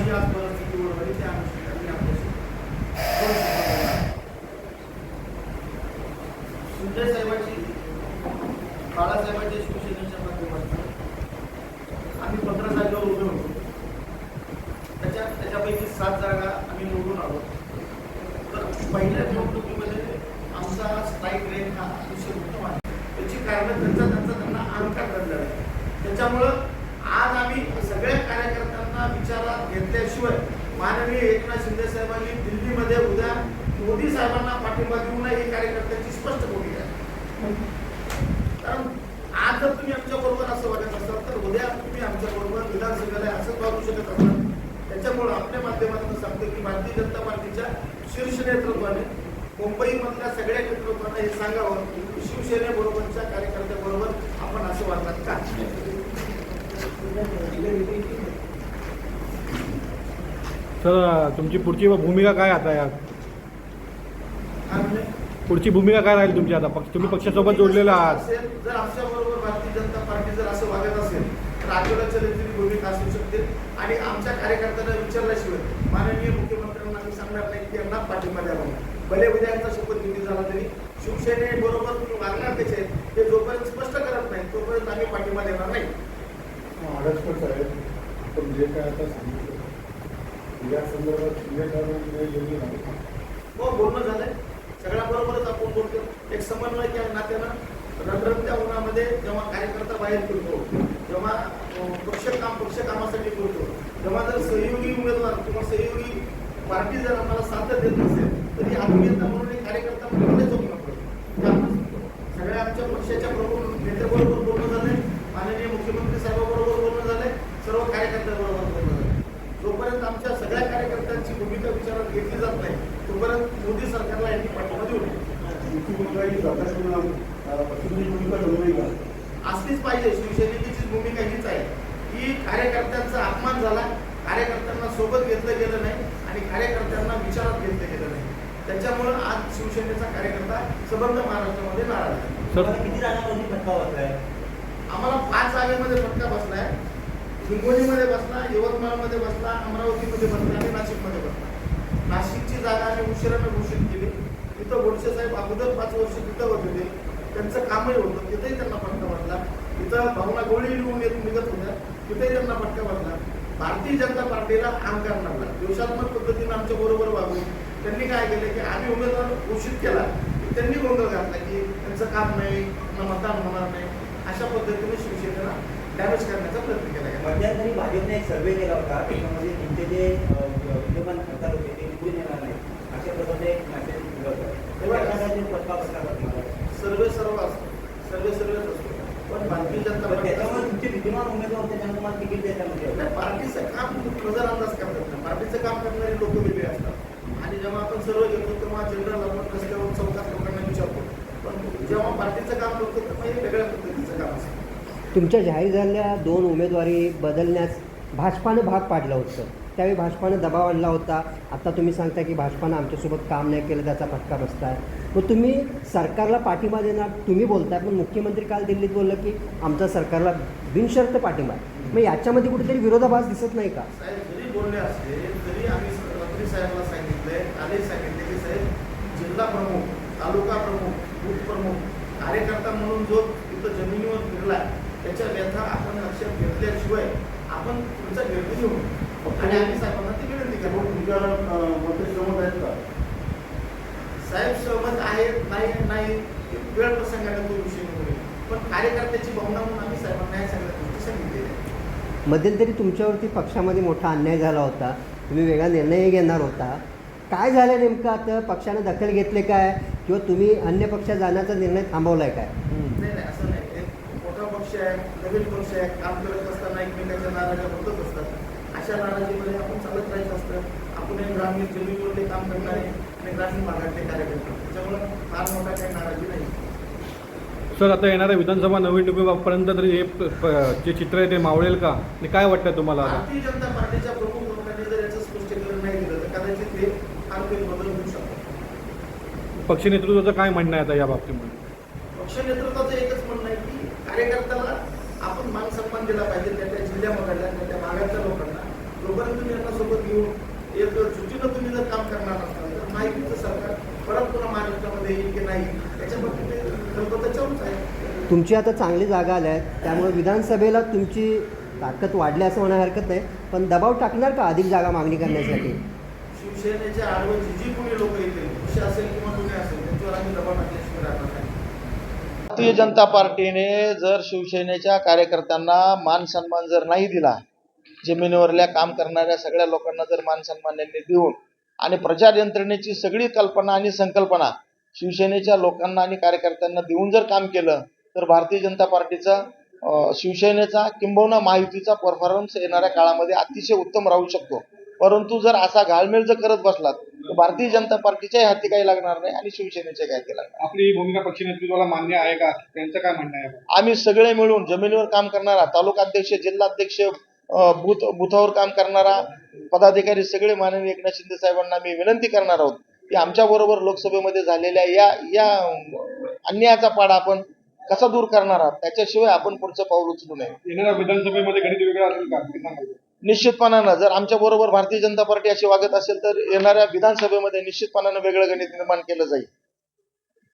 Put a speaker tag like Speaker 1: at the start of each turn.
Speaker 1: ही आज परिस्थिती ओळखली त्या अनुषंगाने आपल्याशी दोन शब्द साहेबांची बाळासाहेबांच्या शिवसेनेच्या माध्यमातून आम्ही पंधरा जागेवर उभे होतो. त्याच्या त्याच्यापैकी सात जागा आम्ही निवडून आलो. तर पहिल्या निवडणुकीमध्ये आमचा स्ट्राईक रेट हा अतिशय उत्तम आहे. त्याची कारणं त्यांचा त्यांचा त्यांना अंका ठरलेला आहे. त्याच्यामुळं कार्यकर्त्यांना विचारात घेतल्याशिवाय. माननीय एकनाथ शिंदे साहेबांनी दिल्लीमध्ये उद्या मोदी साहेबांना पाठिंबा देऊ नये ही कार्यकर्त्यांची स्पष्ट भूमिका आहे. कारण आज जर तुम्ही आमच्या बरोबर असं वाटत असाल तर उद्या तुम्ही आमच्या बरोबर विधानसभेला असंच वागू शकत असाल. त्याच्यामुळे आपल्या माध्यमातून सांगतो की भारतीय जनता पार्टीच्या शीर्ष नेतृत्वाने मुंबईमधल्या सगळ्या नेतृत्वांना हे सांगावं की शिवसेनेबरोबरच्या कार्यकर्त्याबरोबर आपण असं वागतात का?
Speaker 2: सर तुमची पुढची भूमिका काय आता या
Speaker 1: काय म्हणजे
Speaker 2: पुढची भूमिका काय राहील तुमची आता? पक्ष तुम्ही पक्षासोबत जोडलेला आहात.
Speaker 1: असेल जर आमच्या बरोबर भारतीय जनता पार्टी जर असं वागत असेल तर आठवड्याच्या देखील भूमिका असू शकते. आणि आमच्या कार्यकर्त्यांना विचारल्याशिवाय माननीय मुख्यमंत्र्यांना आम्ही सांगणार नाही की यांना पाठिंबा द्यावा. भले उद्याचा शपथविधी झाला तरी शिवसेनेबरोबर तुम्ही वागणार कसे? हे जोपर्यंत स्पष्ट करत नाही तोपर्यंत आम्ही पाठिंबा देणार नाही.
Speaker 3: साहेब आपण जे काय आता सांगितलं या संदर्भात
Speaker 1: हो बोलणं झालंय. सगळ्या बरोबरच आपण बोलतो. एक समन्वय त्या नात्यानं रणरणत्या उन्हामध्ये जेव्हा कार्यकर्ता बाहेर फिरतो जेव्हा पक्ष काम पक्ष कामासाठी करतो जेव्हा जर सहयोगी उमेदवार किंवा सहयोगी पार्टी जर आम्हाला साथ देत नसेल तरी आत्मीयता म्हणून एक कार्यकर्ता म्हणून जाऊ नको सगळ्या आमच्या पक्षाच्या प्रमुख नेत्याबरोबर बोलणं झालंय. माननीय मुख्यमंत्री साहेबाबरोबर बोलणं झालंय. सर्व कार्यकर्त्यांबरोबर बोलणं झालं जोपर्यंत आमच्या सगळ्या कार्यकर्त्यांची भूमिका विचारात घेतली जात नाही तोपर्यंत मोदी सरकारला यांनी पाठिंबा देऊ नये. असलीच पाहिजे शिवसैनिकीची भूमिका हीच आहे. की कार्यकर्त्यांचा अपमान झाला कार्यकर्त्यांना सोबत घेतलं गेलं नाही आणि कार्यकर्त्यांना विचारात घेतलं गेलं नाही. त्याच्यामुळं आज शिवसेनेचा कार्यकर्ता सबंध महाराष्ट्रामध्ये नाराज आहे.
Speaker 4: किती जागांमध्ये फटका बसलाय?
Speaker 1: आम्हाला पाच जागेमध्ये फटका बसलाय. हिंगोलीमध्ये बसला यवतमाळमध्ये बसला अमरावतीमध्ये बसला आणि नाशिकमध्ये बसला. नाशिकची जागा आम्ही उशिराने घोषित केली. तिथं गोडसे साहेब अगोदर पाच वर्ष तिथं होते. त्यांचं कामही होतं. तिथंही त्यांना फटका वाटला तिथं भावना गोळी लिहून येत निघत होत्या. तिथेही त्यांना फटका बसला. भारतीय जनता पार्टीला अहंकार लागला दिवसात्मक पद्धतीनं आमच्या बरोबर वागून त्यांनी काय केलं की आम्ही उमेदवार घोषित केला. की त्यांनी गोंधळ घातला की त्यांचं काम नाही त्यांना मतदान होणार नाही. अशा पद्धतीने शिवसेनेला डॅमेज करण्याचा प्रयत्न केला गेला.
Speaker 4: मध्यंतरी भाजपने एक सर्वे केला होता त्याच्यामध्ये तुमचे जे विद्यमान खासदार होते ते निवडून येणार नाही अशा प्रकारचे एक मेसेज दिलं होतं.
Speaker 1: सर्वे सर्व असतो सर्वे सर्वच असतो. पण भारतीय जनता
Speaker 4: त्याच्यामुळे तुमचे विद्यमान उमेदवार होते त्यांना तुम्हाला तिकीट द्यायच्यामध्ये होतं.
Speaker 1: पार्टीचं काम नजर अंदाज करतात ना. पार्टीचं काम करणारे लोक वेगळे असतात. आणि जेव्हा आपण सर्व घेतो तेव्हा जनरल आपण रस्त्यावर चौकात लोकांना विचारतो. पण जेव्हा पार्टीचं काम करतो तेव्हा हे वेगळ्या पद्धतीचं काम असतं.
Speaker 5: तुमच्या जाहीर झालेल्या दोन उमेदवारी बदलण्यास भाजपानं भाग पाडलं होतं. त्यावेळी भाजपानं दबाव आणला होता. आता तुम्ही सांगता की भाजपानं आमच्यासोबत काम नाही केलं त्याचा फटका बसताय मग तुम्ही सरकारला पाठिंबा देणार तुम्ही बोलताय पण मुख्यमंत्री काल दिल्लीत बोललं की आमचा सरकारला बिनशर्त पाठिंबा आहे. मग याच्यामध्ये कुठेतरी विरोधाभास दिसत नाही का?
Speaker 1: जरी बोलले असले तरी आम्ही मंत्री साहेबांना सांगितले की साहेब जिल्हा प्रमुख तालुका प्रमुख बूथ प्रमुख कार्यकर्ता म्हणून जो तिथं जमिनीवर फिरला त्याच्या व्यथा आपण लक्षात घेतल्याशिवाय आपण तुमचा निर्णय घेऊ आणि आम्ही साहेबांना ती विनंती करू
Speaker 3: तुमच्या अं, मंत्री सहमत आहेत का?
Speaker 1: साहेब सहमत आहेत नाही नाही. हे वेळ प्रसंगाने तो विषय निवडेल पण कार्यकर्त्याची भावना म्हणून आम्ही साहेबांना या सगळ्या गोष्टी सांगितलेल्या आहेत.
Speaker 5: मध्यंतरी तुमच्यावरती पक्षामध्ये मोठा अन्याय झाला होता. तुम्ही वेगळा निर्णय घेणार होता. काय झालं नेमकं आता? पक्षाने दखल घेतले काय? किंवा तुम्ही अन्य पक्षात जाण्याचा निर्णय थांबवलाय काय
Speaker 1: नाही नाही असं नाही एक मोठा पक्ष आहे नवीन पक्ष आहे काम करत असताना एकमेकांच्या नाराजा होतच असतात. अशा नाराजीमध्ये आपण चालत राहायचं असतं. आपण एक ग्रामीण जमिनीवरती काम करणारे आणि ग्रामीण भागातले कार्यकर्ते. त्याच्यामुळे फार मोठा काही नाराजी नाही.
Speaker 2: सर आता येणाऱ्या विधानसभा निवडणुकीपर्यंत तरी हे जे चित्र आहे ते मावळेल का? आणि काय वाटतं तुम्हाला
Speaker 1: भारतीय जनता पार्टीच्या प्रमुख लोकांनी जर याचं स्पष्टीकरण नाही दिलं तर कदाचित ते फार बदल होऊ शकतो.
Speaker 2: पक्ष नेतृत्वाचं काय म्हणणं आहे आता या बाबतीमध्ये?
Speaker 1: पक्ष नेतृत्वाचं एकच म्हणणं आहे की कार्यकर्त्याला आपण मान सन्मान दिला पाहिजे त्या त्या जिल्ह्यामधल्या त्या त्या भागातल्या लोकांना. जोपर्यंत तुम्ही यांना सोबत घेऊन एक चुकीनं तुम्ही जर काम करणार नसाल तर माहितीचं सरकार परत पुन्हा महाराष्ट्रामध्ये येईल की नाही याच्याबद्दल ते चालूच आहे.
Speaker 5: तुमची आता चांगली जागा आल्या आहेत. त्यामुळे विधानसभेला तुमची ताकद वाढली असं म्हणायला हरकत नाही. पण दबाव टाकणार का अधिक जागा मागणी करण्यासाठी?
Speaker 1: शिवसेनेच्या आडवं जी जी कोणी लोक येतील असेल किंवा कुणी असेल त्यांच्यावर आम्ही दबाव टाकल्याशिवाय राहणार भारतीय जनता पार्टीने जर शिवसेनेच्या कार्यकर्त्यांना मान सन्मान जर नाही दिला जमिनीवरल्या काम करणाऱ्या सगळ्या लोकांना जर मान सन्मान यांनी देऊन आणि प्रचार यंत्रणेची सगळी कल्पना आणि संकल्पना शिवसेनेच्या लोकांना आणि कार्यकर्त्यांना देऊन जर काम केलं तर भारतीय जनता पार्टीचा शिवसेनेचा किंबहुना महायुतीचा परफॉर्मन्स येणाऱ्या काळामध्ये अतिशय उत्तम राहू शकतो. परंतु जर असा घालमेल जर करत बसलात भारतीय जनता पार्टीच्याही हाती काही लागणार नाही आणि शिवसेनेच्या हाती लागणार
Speaker 2: आपली ही भूमिका पक्ष नेतृत्वाला मान्य आहे का? त्यांचं काय म्हणणं आहे?
Speaker 1: आम्ही सगळे मिळून जमिनीवर काम करणारा तालुका अध्यक्ष जिल्हाध्यक्ष अं, बूथ बुथावर काम करणारा पदाधिकारी सगळे माननीय एकनाथ शिंदे साहेबांना मी विनंती करणार आहोत की आमच्या बरोबर लोकसभेमध्ये झालेल्या या या अन्यायाचा पाडा आपण कसा दूर करणार आहात? त्याच्याशिवाय आपण पुढचं पाऊल उचलू नये.
Speaker 2: येणाऱ्या विधानसभेमध्ये गणित वेगळं असेल का? ते सांगा.
Speaker 1: निश्चितपणानं जर आमच्या बरोबर भारतीय जनता पार्टी अशी वागत असेल तर येणाऱ्या विधानसभेमध्ये निश्चितपणानं वेगळं गणित निर्माण केलं जाईल.